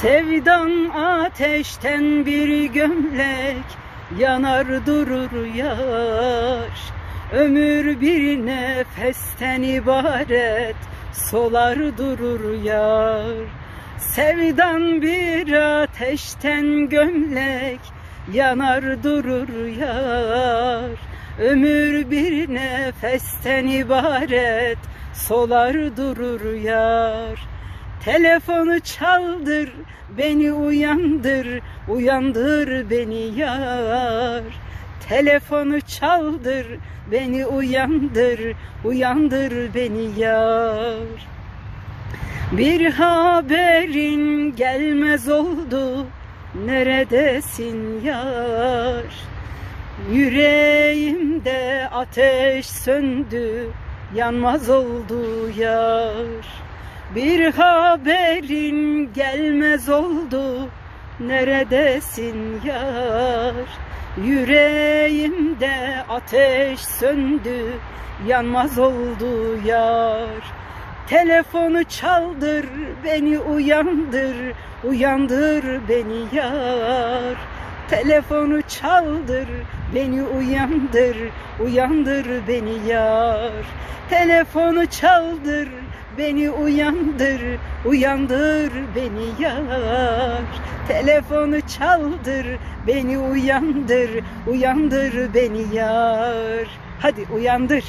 Sevdan ateşten bir gömlek yanar durur yar Ömür bir nefesten ibaret solar durur yar. Sevdan bir ateşten gömlek yanar durur yar. Ömür bir nefesten ibaret solar durur yar Telefonu çaldır, beni uyandır, uyandır beni yar. Telefonu çaldır, beni uyandır, uyandır beni yar. Bir haberin gelmez oldu, neredesin yar? Yüreğimde ateş söndü, yanmaz oldu yar. Bir haberin gelmez oldu, neredesin yar? Yüreğimde ateş söndü, yanmaz oldu yar. Telefonu çaldır, beni uyandır, uyandır beni yar. Telefonu çaldır, beni uyandır, uyandır beni yar. Telefonu çaldır, beni uyandır, uyandır beni yar. Telefonu çaldır, beni uyandır, uyandır beni yar. Hadi uyandır.